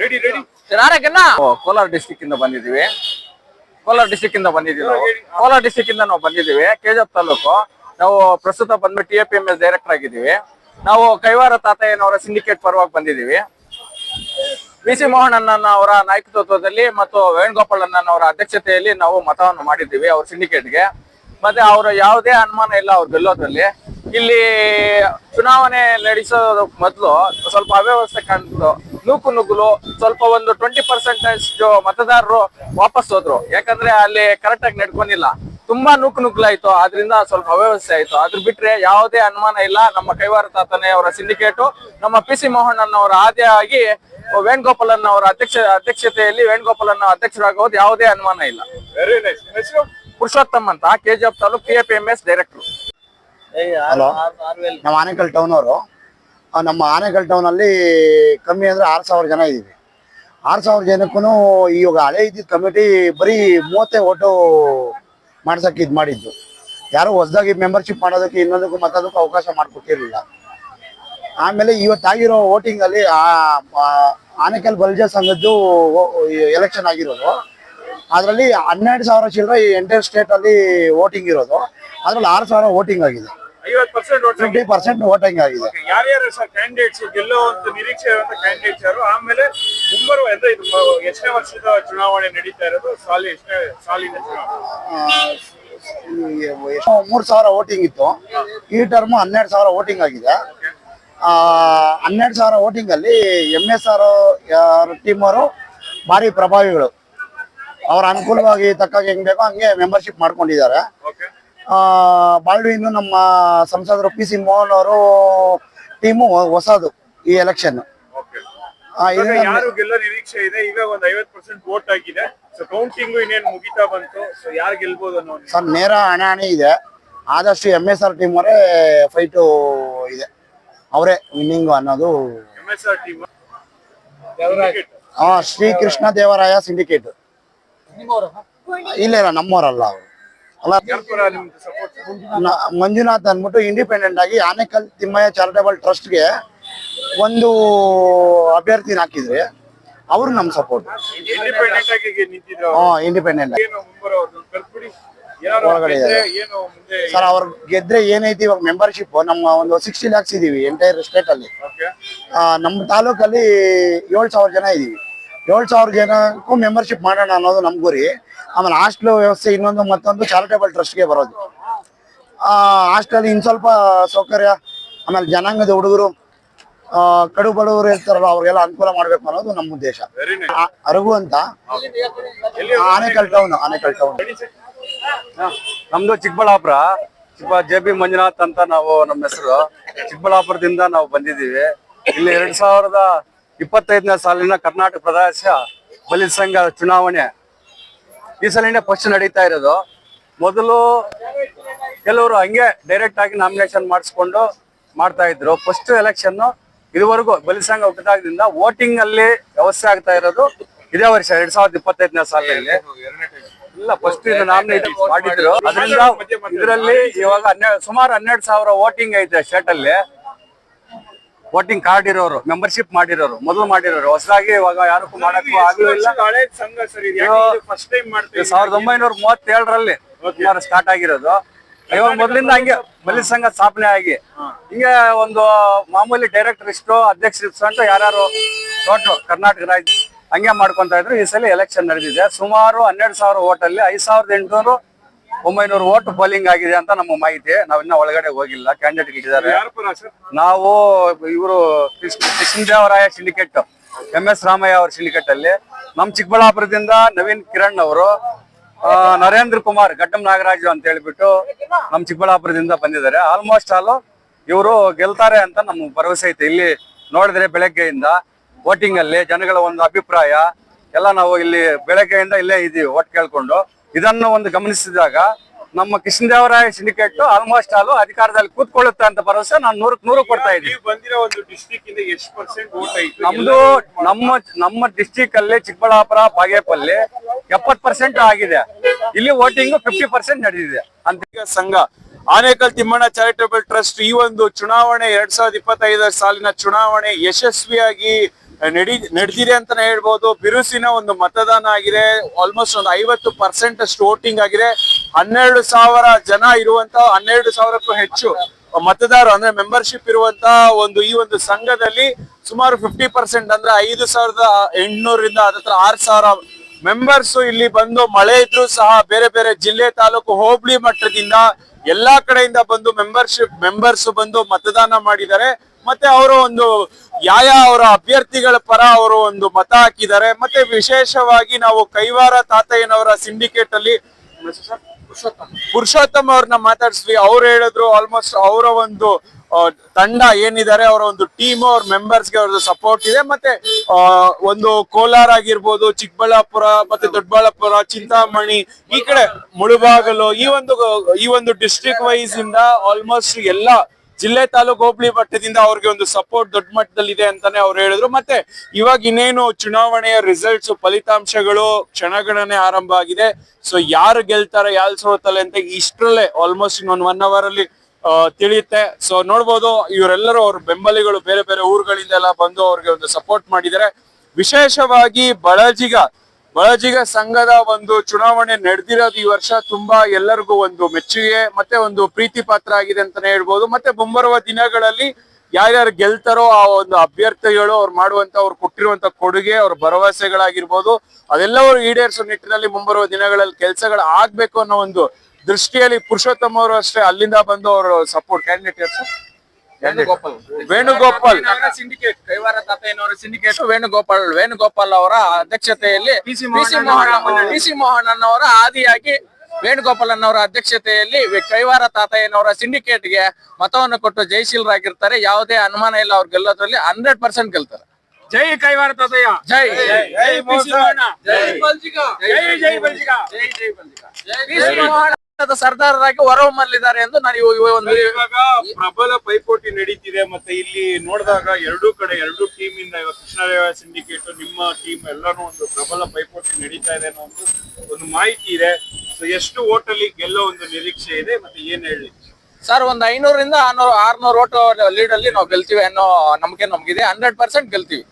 Ready ready ನಾವು Kolar district ಇಂದ ಬಂದಿದ್ದೀವಿ. ಕೋಲಾರ ಡಿಸ್ಟಿಕ್ ಇಂದ ಬಂದಿದ್ದೀವಿ ನಾವು. ಕೋಲಾರ ಡಿಸ್ಟಿಕ್ ಇಂದ ನಾವು ಬಂದಿದ್ದೀವಿ. ಕೆಜಪ್ ತಾಲೂಕು. ನಾವು ಪ್ರಸ್ತುತ ಬಂದ್ಬಿಟ್ಟು T A P M S director ಆಗಿದ್ದೀವಿ. ನಾವು ಕೈವಾರ ತಾತಯ್ಯನವರ ಸಿಂಡಿಕೇಟ್ ಪರವಾಗಿ ಬಂದಿದ್ದೀವಿ. ಬಿ ಸಿ ಮೋಹನ್ ಅಣ್ಣನ ಅವರ ನಾಯಕತ್ವದಲ್ಲಿ ಮತ್ತು ವೇಣುಗೋಪಾಲ್ ಅಣ್ಣನವರ ಅಧ್ಯಕ್ಷತೆಯಲ್ಲಿ ನಾವು ಮತವನ್ನು ಮಾಡಿದ್ದೀವಿ ಅವ್ರ ಸಿಂಡಿಕೇಟ್ಗೆ ಮತ್ತೆ ಅವರ ಯಾವುದೇ ಅನುಮಾನ ಇಲ್ಲ ಅವ್ರು ಗೆಲ್ಲೋದ್ರಲ್ಲಿ ಇಲ್ಲಿ ಚುನಾವಣೆ ನಡೆಸೋದು ಮೊದಲು ಸ್ವಲ್ಪ ಅವ್ಯವಸ್ಥೆ ಕಾಣ್ತು ನೂಕು ನುಗ್ಗಲು ಸ್ವಲ್ಪ ಒಂದು ಟ್ವೆಂಟಿ ಪರ್ಸೆಂಟೇಜ್ ಮತದಾರರು ವಾಪಸ್ ಹೋದ್ರು. ಯಾಕಂದ್ರೆ ಅಲ್ಲಿ ಕರೆಕ್ಟ್ ಆಗಿ ನಡ್ಕೊಂಡಿಲ್ಲ. ತುಂಬಾ ನೂಕು ನುಗ್ಲಾಯ್ತು ಅದರಿಂದ ಸ್ವಲ್ಪ ಅವ್ಯವಸ್ಥೆ ಆಯ್ತು. ಅದ್ರ ಬಿಟ್ರೆ ಯಾವುದೇ ಅನುಮಾನ ಇಲ್ಲ. ನಮ್ಮ ಕೈವಾರ ತಾತನೆ ಅವರ ಸಿಂಡಿಕೇಟು ನಮ್ಮ ಪಿ ಸಿ ಮೋಹನ್ ಅವರ ಆದಿಯಾಗಿ ವೇಣುಗೋಪಾಲನ್ ಅವರ ಅಧ್ಯಕ್ಷ ಅಧ್ಯಕ್ಷತೆಯಲ್ಲಿ ವೇಣುಗೋಪಾಲನ್ ಅಧ್ಯಕ್ಷರಾಗೋದು ಯಾವುದೇ ಅನುಮಾನ ಇಲ್ಲ. ವೆರಿ ನೈಸ್ ಪುರುಷೋತ್ತಮ್ ಅಂತ KGF taluk P F M S director hello? ನಮ್ಮ ಆನೇಕಲ್ ಟೌನ್ ಅವರು. ನಮ್ಮ ಆನೇಕಲ್ ಟೌನ್ ಅಲ್ಲಿ ಕಮ್ಮಿ ಅಂದ್ರೆ ಆರು ಸಾವಿರ ಜನ ಇದ್ದೀವಿ. ಆರು ಸಾವಿರ ಜನಕ್ಕೂ ಇವಾಗ ಹಳೆ ಇದ್ದಿದ್ದ ಕಮಿಟಿ ಬರೀ ಮೂವತ್ತೇ ಓಟು ಮಾಡ್ಸಕ್ಕೆ ಇದು ಮಾಡಿದ್ದು. ಯಾರು ಹೊಸದಾಗಿ ಮೆಂಬರ್ಶಿಪ್ ಮಾಡೋದಕ್ಕೆ ಇನ್ನೊಂದಕ್ಕೂ ಮತ್ತೊಂದಕ್ಕೂ ಅವಕಾಶ ಮಾಡಿಕೊಟ್ಟಿರಲಿಲ್ಲ. ಆಮೇಲೆ ಇವತ್ತಾಗಿರೋ ವೋಟಿಂಗ್ ಅಲ್ಲಿ ಆ ಆ, ಆನೇಕಲ್ ಬಲ್ಜ ಸಂಘದ್ದು ಎಲೆಕ್ಷನ್ ಆಗಿರೋದು. ಅದರಲ್ಲಿ ಹನ್ನೆರಡು ಸಾವಿರ ಚಿಲ್ಲರೆ ಎಂಟೈರ್ ಸ್ಟೇಟ್ ಅಲ್ಲಿ ವೋಟಿಂಗ್ ಇರೋದು. ಅದರಲ್ಲಿ ಆರು ಸಾವಿರ ವೋಟಿಂಗ್ ಆಗಿದೆ. ಫಿಫ್ಟಿ ಪರ್ಸೆಂಟ್ ವೋಟಿಂಗ್ ಆಗಿದೆ. ಯಾರ್ಯಾರು ಸರ್ ಕ್ಯಾಂಡಿಡೇಟ್ಸ್ ಅಂತ ನಿರೀಕ್ಷೆ ಇರುವಂತ ಕ್ಯಾಂಡಿಡೇಟ್ಸ್ ಯಾರು? ಆಮೇಲೆ ಮುಂಬರುವ ಅಂದ್ರೆ ಇದು ಎಷ್ಟನೇ ವರ್ಷದ ಚುನಾವಣೆ ನಡೀತಾ ಇರೋದು? ಸಾಲಿ ಎಷ್ಟನೇ ಸಾಲಿನ ಚುನಾವಣೆ? ಮೂರ್ ಸಾವಿರ ವೋಟಿಂಗ್ ಇತ್ತು. ಈ ಟರ್ಮ್ ಹನ್ನೆರಡು ಸಾವಿರ ವೋಟಿಂಗ್ ಆಗಿದೆ. ಹನ್ನೆರಡು ಸಾವಿರ ವೋಟಿಂಗ್ ಅಲ್ಲಿ ಎಂ ಎಸ್ ಆರ್ ಟೀಮ್ ಅವರು ಭಾರಿ ಪ್ರಭಾವಿಗಳು. ಅವ್ರ ಅನುಕೂಲವಾಗಿ ತಕ್ಕಾಗಿ ಹೆಂಗ್ ಬೇಕೋ ಹಂಗೆ ಮೆಂಬರ್ಶಿಪ್ ಮಾಡ್ಕೊಂಡಿದ್ದಾರೆ. ಇನ್ನು ನಮ್ಮ ಸಂಸದರು ಪಿ ಸಿ ಮೋಹನ್ ಅವರು ಟೀಮು ಹೊಸದು ಈ ಎಲೆಕ್ಷನ್ ಯಾರು ಗೆಲ್ಲೋ ನಿರೀಕ್ಷೆ ಇದೆ? ಈಗ ಒಂದ್ ಐವತ್ ಪರ್ಸೆಂಟ್ ವೋಟ್ ಆಗಿದೆ. ಸೊ ಕೌಂಟಿಂಗ್ ಇನ್ನೇನ್ ಮುಗಿತಾ ಬಂತು? ಸೊ ಯಾರು ಗೆಲ್ಬೋದು ಅನ್ನೋ ಸರ್ ನೇರ ಹಣಾಹಣಿ ಇದೆ. ಆದಷ್ಟು ಎಂ ಎಸ್ ಆರ್ ಟೀಮ್ ಅವರೇ ಫೈಟು ಇದೆ. ಅವರೇ ವಿನ್ನಿಂಗ್ ಅನ್ನೋದು MSR team. ಆ, ಶ್ರೀಕೃಷ್ಣ ದೇವರಾಯ ಸಿಂಡಿಕೇಟ್ ಇಲ್ಲ ಇಲ್ಲ ನಮ್ಮವರಲ್ಲ ಅವರು. ಅಲ್ಲ ಮಂಜುನಾಥ್ ಅಂದ್ಬಿಟ್ಟು ಇಂಡಿಪೆಂಡೆಂಟ್ ಆಗಿ ಆನೆಕಲ್ ತಿಮ್ಮಯ್ಯ ಚಾರಿಟಬಲ್ ಟ್ರಸ್ಟ್ಗೆ ಒಂದು ಅಭ್ಯರ್ಥಿನ ಹಾಕಿದ್ರೆ ಅವರು ನಮ್ಮ ಸಪೋರ್ಟ್ ಇಂಡಿಪೆಂಡೆಂಟ್ ಆಗಿ ಈಗ ಹಾ ಇಂಡಿಪೆಂಡೆಂಟ್ ಒಳಗಡೆ ಸರ್ ಅವ್ರ ಗೆದ್ರೆ ಏನೈತಿ ಇವಾಗ ಮೆಂಬರ್ಶಿಪ್ ನಮ್ಮ ಒಂದು ಸಿಕ್ಸ್ಟಿ ಲ್ಯಾಕ್ಸ್ ಇದೀವಿ ಎಂಟೈರ್ ಸ್ಟೇಟ್ ಅಲ್ಲಿ. ನಮ್ಮ ತಾಲೂಕಲ್ಲಿ ಏಳು ಸಾವಿರ ಜನ ಇದೀವಿ. ಏಳು ಸಾವಿರ ಜನಕ್ಕೂ ಮೆಂಬರ್ಶಿಪ್ ಮಾಡೋಣ ಅನ್ನೋದು ನಮ್ ಗುರಿ. ಆಮೇಲೆ ಹಾಸ್ಟೆಲ್ ವ್ಯವಸ್ಥೆ ಇನ್ನೊಂದು ಮತ್ತೊಂದು ಚಾರಿಟಬಲ್ ಟ್ರಸ್ಟ್ಗೆ ಬರೋದು. ಹಾಸ್ಟೆಲ್ ಇನ್ನು ಸ್ವಲ್ಪ ಸೌಕರ್ಯ ಆಮೇಲೆ ಜನಾಂಗದ ಹುಡುಗರು ಕಡು ಬಡವರು ಇರ್ತಾರಲ್ಲ ಅವ್ರಿಗೆಲ್ಲ ಅನುಕೂಲ ಮಾಡ್ಬೇಕು ಅನ್ನೋದು ನಮ್ಮ ಉದ್ದೇಶ. ಅರಗು ಅಂತ. ಆನೆಕಲ್ ಟೌನ್ ಆನೆಕಲ್ ಟೌನ್ ನಮ್ದು ಚಿಕ್ಕಬಳ್ಳಾಪುರ. ಚಿಕ್ಕ ಜೆ ಬಿ ಮಂಜುನಾಥ್ ಅಂತ ನಾವು ನಮ್ಮ ಹೆಸರು. ಚಿಕ್ಕಬಳ್ಳಾಪುರದಿಂದ ನಾವು ಬಂದಿದ್ದೀವಿ. ಇಲ್ಲಿ ಎರಡ್ ಸಾವಿರದ ಇಪ್ಪತ್ತೈದನೇ ಸಾಲಿನ ಕರ್ನಾಟಕ ಪ್ರದೇಶ ಬಲಿ ಸಂಘ ಚುನಾವಣೆ. ಈ ಸಲಿನೇ ಫಸ್ಟ್ ನಡೀತಾ ಇರೋದು. ಮೊದಲು ಕೆಲವರು ಹಂಗೆ ಡೈರೆಕ್ಟ್ ಆಗಿ ನಾಮಿನೇಷನ್ ಮಾಡಿಸ್ಕೊಂಡು ಮಾಡ್ತಾ ಇದ್ರು. ಫಸ್ಟ್ ಎಲೆಕ್ಷನ್ ಇದುವರೆಗೂ ಬಲಿಸಂಗ ಹುಟ್ಟಿದಾಗದಿಂದ ವೋಟಿಂಗ್ ಅಲ್ಲಿ ವ್ಯವಸ್ಥೆ ಆಗ್ತಾ ಇರೋದು ಇದೇ ವರ್ಷ, ಎರಡ್ ಸಾವಿರದ ಇಪ್ಪತ್ತೈದನೇ ಸಾಲಿನಲ್ಲಿ. ಇಲ್ಲ ಫಸ್ಟ್ ಇದು ನಾಮಿನೇಟ್ ಮಾಡಿದ್ರು. ಅದರಿಂದ ಇದರಲ್ಲಿ ಇವಾಗ ಹನ್ನೆರಡು ಸುಮಾರು ಹನ್ನೆರಡು ಸಾವಿರ ವೋಟಿಂಗ್ ಐತೆ ಸ್ಟೇಟ್ ಅಲ್ಲಿ. ವೋಟಿಂಗ್ ಕಾರ್ಡ್ ಇರೋರು ಮೆಂಬರ್ಶಿಪ್ ಮಾಡಿರೋರು ಮೊದಲು ಮಾಡಿರೋರು. ಹೊಸದಾಗಿ ಇವಾಗ ಯಾರು ಮಾಡಕ್ಕೂ ಆಗಲಿಲ್ಲ ಇಲ್ಲ. ಹಳೆ ಸಂಘ ಸರ್ ಇದು. ಫಸ್ಟ್ ಟೈಮ್ ಮಾಡ್ತೀವಿ ಸಾವಿರದ ಒಂಬೈನೂರ ಮೂವತ್ತೇಳರಲ್ಲಿ ಸ್ಟಾರ್ಟ್ ಆಗಿರೋದು. ಇವಾಗ ಮೊದಲಿಂದ ಹಂಗೆ ಮಲ್ಲಿ ಸಂಘ ಸ್ಥಾಪನೆ ಆಗಿ. ಹಿಂಗೆ ಒಂದು ಮಾಮೂಲಿ ಡೈರೆಕ್ಟರ್ ಇಷ್ಟು ಅಧ್ಯಕ್ಷರು ಇಷ್ಟು ಅಂತ ಯಾರ್ಯಾರು ಟೋಟಲ್ ಕರ್ನಾಟಕ ರಾಜ್ಯ ಹಂಗೆ ಮಾಡ್ಕೊಂತ ಇದ್ರು. ಈ ಸಲ ಎಲೆಕ್ಷನ್ ನಡೆದಿದೆ. ಸುಮಾರು ಹನ್ನೆರಡು ಸಾವಿರ ಓಟಲ್ಲಿ ಐದು ಸಾವಿರದ ಎಂಟುನೂರು ಒಂಬೈನೂರು ಓಟ್ ಪೋಲಿಂಗ್ ಆಗಿದೆ ಅಂತ ನಮ್ಮ ಮಾಹಿತಿ. ನಾವಿನ್ನ ಒಳಗಡೆ ಹೋಗಿಲ್ಲ. ಕ್ಯಾಂಡಿಡೇಟ್ ಇಟ್ಟಿದ್ದಾರೆ. ನಾವು ಇವರು Krishnadevaraya syndicate. M S Ramaiah ಅವ್ರ ಸಿಂಡಿಕೇಟ್ ಅಲ್ಲಿ ನಮ್ಮ ಚಿಕ್ಕಬಳ್ಳಾಪುರದಿಂದ ನವೀನ್ ಕಿರಣ್ ಅವರು ನರೇಂದ್ರ ಕುಮಾರ್ ಗಡ್ಡಂ ನಾಗರಾಜು ಅಂತ ಹೇಳ್ಬಿಟ್ಟು ನಮ್ಮ ಚಿಕ್ಕಬಳ್ಳಾಪುರದಿಂದ ಬಂದಿದ್ದಾರೆ. ಆಲ್ಮೋಸ್ಟ್ ಆಲ್ ಇವರು ಗೆಲ್ತಾರೆ ಅಂತ ನಮ್ಗೆ ಭರವಸೆ ಐತೆ. ಇಲ್ಲಿ ನೋಡಿದ್ರೆ ಬೆಳಗ್ಗೆಯಿಂದ ವೋಟಿಂಗ್ ಅಲ್ಲಿ ಜನಗಳ ಒಂದು ಅಭಿಪ್ರಾಯ ಎಲ್ಲ ನಾವು ಇಲ್ಲಿ ಬೆಳಗ್ಗೆಯಿಂದ ಇಲ್ಲೇ ಇದೀವಿ ಓಟ್ ಕೇಳ್ಕೊಂಡು. ಇದನ್ನು ಒಂದು ಗಮನಿಸಿದಾಗ ನಮ್ಮ ಕೃಷ್ಣದೇವರಾಯ ಸಿಂಡಿಕೇಟ್ ಆಲ್ಮೋಸ್ಟ್ ಆಲ್ ಅಧಿಕಾರದಲ್ಲಿ ಕೂತ್ಕೊಳ್ಳುತ್ತೆ ಅಂತ ಭರವಸೆ ನಾನು ನೂರಕ್ಕೆ ನೂರು ಕೊಡ್ತಾ ಇದ್ದೀನಿ. ನಮ್ದು ನಮ್ಮ ನಮ್ಮ ಡಿಸ್ಟಿಕ್ ಅಲ್ಲಿ ಚಿಕ್ಕಬಳ್ಳಾಪುರ ಬಾಗೇಪಲ್ಲಿ ಎಪ್ಪತ್ ಪರ್ಸೆಂಟ್ ಆಗಿದೆ. ಇಲ್ಲಿ ವೋಟಿಂಗ್ ಫಿಫ್ಟಿ ಪರ್ಸೆಂಟ್ ನಡೆದಿದೆ. ಅಂತ ಸಂಘ ಆನೇಕಲ್ ತಿಮ್ಮಣ್ಣ ಚಾರಿಟಬಲ್ ಟ್ರಸ್ಟ್ ಈ ಒಂದು ಚುನಾವಣೆ ಎರಡ್ ಸಾವಿರದ ಇಪ್ಪತ್ತೈದರ ಸಾಲಿನ ಚುನಾವಣೆ ಯಶಸ್ವಿಯಾಗಿ ನಡಿ, ನಡೆದಿದೆ ಅಂತಾನೆ ಹೇಳ್ಬೋದು. ಬಿರುಸಿನ ಒಂದು ಮತದಾನ ಆಗಿದೆ. ಆಲ್ಮೋಸ್ಟ್ ಒಂದು ಐವತ್ತು ಪರ್ಸೆಂಟ್ ಅಷ್ಟು ವೋಟಿಂಗ್ ಆಗಿದೆ. ಹನ್ನೆರಡು ಸಾವಿರ ಜನ ಇರುವಂತ ಹನ್ನೆರಡು ಸಾವಿರಕ್ಕೂ ಹೆಚ್ಚು ಮತದಾರರು, ಅಂದ್ರೆ ಮೆಂಬರ್ಶಿಪ್ ಇರುವಂತ ಒಂದು, ಈ ಒಂದು ಸಂಘದಲ್ಲಿ ಸುಮಾರು ಫಿಫ್ಟಿ ಪರ್ಸೆಂಟ್ ಅಂದ್ರೆ ಐದು ಸಾವಿರದ ಎಂಟುನೂರಿಂದ ಅದತ್ರ ಆರು ಸಾವಿರ ಮೆಂಬರ್ಸ್ ಇಲ್ಲಿ ಬಂದು ಮಳೆ ಇದ್ರು ಸಹ ಬೇರೆ ಬೇರೆ ಜಿಲ್ಲೆ ತಾಲೂಕು ಹೋಬಳಿ ಮಟ್ಟದಿಂದ ಎಲ್ಲಾ ಕಡೆಯಿಂದ ಬಂದು ಮೆಂಬರ್ಶಿಪ್ ಮೆಂಬರ್ಸ್ ಬಂದು ಮತದಾನ ಮಾಡಿದ್ದಾರೆ. ಮತ್ತೆ ಅವರು ಒಂದು ಯಾವ ಅವರ ಅಭ್ಯರ್ಥಿಗಳ ಪರ ಅವರು ಒಂದು ಮತ ಹಾಕಿದ್ದಾರೆ. ಮತ್ತೆ ವಿಶೇಷವಾಗಿ ನಾವು ಕೈವಾರ ತಾತಯ್ಯನವರ ಸಿಂಡಿಕೇಟ್ ಅಲ್ಲಿ ಪುರುಷೋತ್ತಮ್ ಅವ್ರನ್ನ ಮಾತಾಡಿಸ್ವಿ ಅವ್ರು ಹೇಳಿದ್ರು ಆಲ್ಮೋಸ್ಟ್ ಅವರ ಒಂದು ತಂಡ ಏನಿದ್ದಾರೆ, ಅವರ ಒಂದು ಟೀಮ್ ಅವ್ರ ಮೆಂಬರ್ಸ್ಗೆ ಅವ್ರದ್ದು ಸಪೋರ್ಟ್ ಇದೆ. ಮತ್ತೆ ಒಂದು ಕೋಲಾರ ಆಗಿರ್ಬೋದು, ಚಿಕ್ಕಬಳ್ಳಾಪುರ, ಮತ್ತೆ ದೊಡ್ಡಬಳ್ಳಾಪುರ, ಚಿಂತಾಮಣಿ, ಈ ಕಡೆ ಮುಳುಬಾಗಲು, ಈ ಒಂದು ಈ ಒಂದು ಡಿಸ್ಟ್ರಿಕ್ಟ್ ವೈಸ್ ಇಂದ ಆಲ್ಮೋಸ್ಟ್ ಎಲ್ಲಾ ಜಿಲ್ಲೆ ತಾಲೂಕು ಹೋಬಳಿ ಮಟ್ಟದಿಂದ ಅವ್ರಿಗೆ ಒಂದು ಸಪೋರ್ಟ್ ದೊಡ್ಡ ಮಟ್ಟದಲ್ಲಿ ಇದೆ ಅಂತಾನೆ ಅವ್ರು ಹೇಳಿದ್ರು. ಮತ್ತೆ ಇವಾಗ ಇನ್ನೇನು ಚುನಾವಣೆಯ ರಿಸಲ್ಟ್ಸ್ ಫಲಿತಾಂಶಗಳು ಕ್ಷಣಗಣನೆ ಆರಂಭ ಆಗಿದೆ. ಸೊ ಯಾರು ಗೆಲ್ತಾರೆ, ಯಾರು ಸೋತಲ್ಲ ಅಂತ ಇಷ್ಟರಲ್ಲೇ ಆಲ್ಮೋಸ್ಟ್ ಇನ್ನೊಂದು ಒನ್ ಅವರ್ ಅಲ್ಲಿ ತಿಳಿಯುತ್ತೆ. ಸೊ ನೋಡ್ಬೋದು, ಇವರೆಲ್ಲರೂ ಅವ್ರ ಬೆಂಬಲಿಗಳು ಬೇರೆ ಬೇರೆ ಊರುಗಳಿಂದ ಎಲ್ಲ ಬಂದು ಅವ್ರಿಗೆ ಒಂದು ಸಪೋರ್ಟ್ ಮಾಡಿದ್ದಾರೆ. ವಿಶೇಷವಾಗಿ ಬಳಜಿಗ ಬಳಜಿಗ ಸಂಘದ ಒಂದು ಚುನಾವಣೆ ನಡೆದಿರೋದು ಈ ವರ್ಷ ತುಂಬಾ ಎಲ್ಲರಿಗೂ ಒಂದು ಮೆಚ್ಚುಗೆ, ಮತ್ತೆ ಒಂದು ಪ್ರೀತಿ ಪಾತ್ರ ಆಗಿದೆ ಅಂತಾನೆ ಹೇಳ್ಬೋದು. ಮತ್ತೆ ಮುಂಬರುವ ದಿನಗಳಲ್ಲಿ ಯಾರ್ಯಾರು ಗೆಲ್ತಾರೋ ಆ ಒಂದು ಅಭ್ಯರ್ಥಿಗಳು ಅವ್ರು ಮಾಡುವಂತ, ಅವ್ರು ಕೊಟ್ಟಿರುವಂತ ಕೊಡುಗೆ, ಅವ್ರ ಭರವಸೆಗಳಾಗಿರ್ಬೋದು ಅದೆಲ್ಲವರು ಈಡೇರಿಸೋ ನಿಟ್ಟಿನಲ್ಲಿ ಮುಂಬರುವ ದಿನಗಳಲ್ಲಿ ಕೆಲಸಗಳು ಆಗ್ಬೇಕು ಅನ್ನೋ ಒಂದು ದೃಷ್ಟಿಯಲ್ಲಿ ಪುರುಷೋತ್ತಮ ಅವರು ಅಷ್ಟೇ ಅಲ್ಲಿಂದ ಬಂದು ಅವರು support candidate Venugopal. Venugopal. Syndicate Kaivara ತಾತಯ್ಯನವರ syndicate Venugopal Venugopal ಅವರ ಅಧ್ಯಕ್ಷತೆಯಲ್ಲಿ P C Mohan P C Mohan ಅನ್ನೋರ ಆದಿಯಾಗಿ ವೇಣುಗೋಪಾಲ್ ಅನ್ನೋರ ಅಧ್ಯಕ್ಷತೆಯಲ್ಲಿ ಕೈವಾರ ತಾತಯ್ಯನವರ ಸಿಂಡಿಕೇಟ್ಗೆ ಮತವನ್ನು ಕೊಟ್ಟು ಜಯಶೀಲರಾಗಿರ್ತಾರೆ ಯಾವುದೇ ಅನುಮಾನ ಇಲ್ಲ ಅವ್ರು ಗೆಲ್ಲೋದ್ರಲ್ಲಿ ಹಂಡ್ರೆಡ್ ಪರ್ಸೆಂಟ್ ಗೆಲ್ತಾರೆ. ಜೈ ಕೈವಾರ ತಾತಯ್ಯ. ಜೈ. ಜೈ. ಜೈ ಜೈ ಜೈ ಜೈ ಪಿ ಮೋಹನ್ ಸರ್ದಾರರಾಗಿ ಹೊರಹೊಮ್ಮಲಿದ್ದಾರೆ ಎಂದು ನಾನು ಒಂದು ಇವಾಗ ಪ್ರಬಲ ಪೈಪೋಟಿ ನಡೀತಿದೆ ಮತ್ತೆ ಇಲ್ಲಿ ನೋಡಿದಾಗ ಎರಡೂ ಕಡೆ ಎರಡು ಟೀಮ್ ಇಂದ ಇವಾಗ ಕೃಷ್ಣದೇವ ಸಿಂಡಿಕೇಟ್ ನಿಮ್ಮ ಟೀಮ್ ಎಲ್ಲಾನು ಒಂದು ಪ್ರಬಲ ಪೈಪೋಟಿ ನಡೀತಾ ಇದೆ ಅನ್ನೋ ಒಂದು ಒಂದು ಮಾಹಿತಿ ಇದೆ. ಸೊ ಎಷ್ಟು ಓಟಲ್ಲಿ ಗೆಲ್ಲೋ ಒಂದು ನಿರೀಕ್ಷೆ ಇದೆ ಮತ್ತೆ ಏನ್ ಹೇಳಿ? ಸರ್ ಒಂದು ಐನೂರಿಂದ ಆರ್ನೂರು ಆರ್ನೂರು ಓಟು ಲೀಡ್ ಅಲ್ಲಿ ನಾವು ಗೆಲ್ತೀವಿ ಅನ್ನೋ ನಮಗೆ ನಮ್ಗಿದೆ. ಹಂಡ್ರೆಡ್ ಪರ್ಸೆಂಟ್ ಗೆಲ್ತೀವಿ.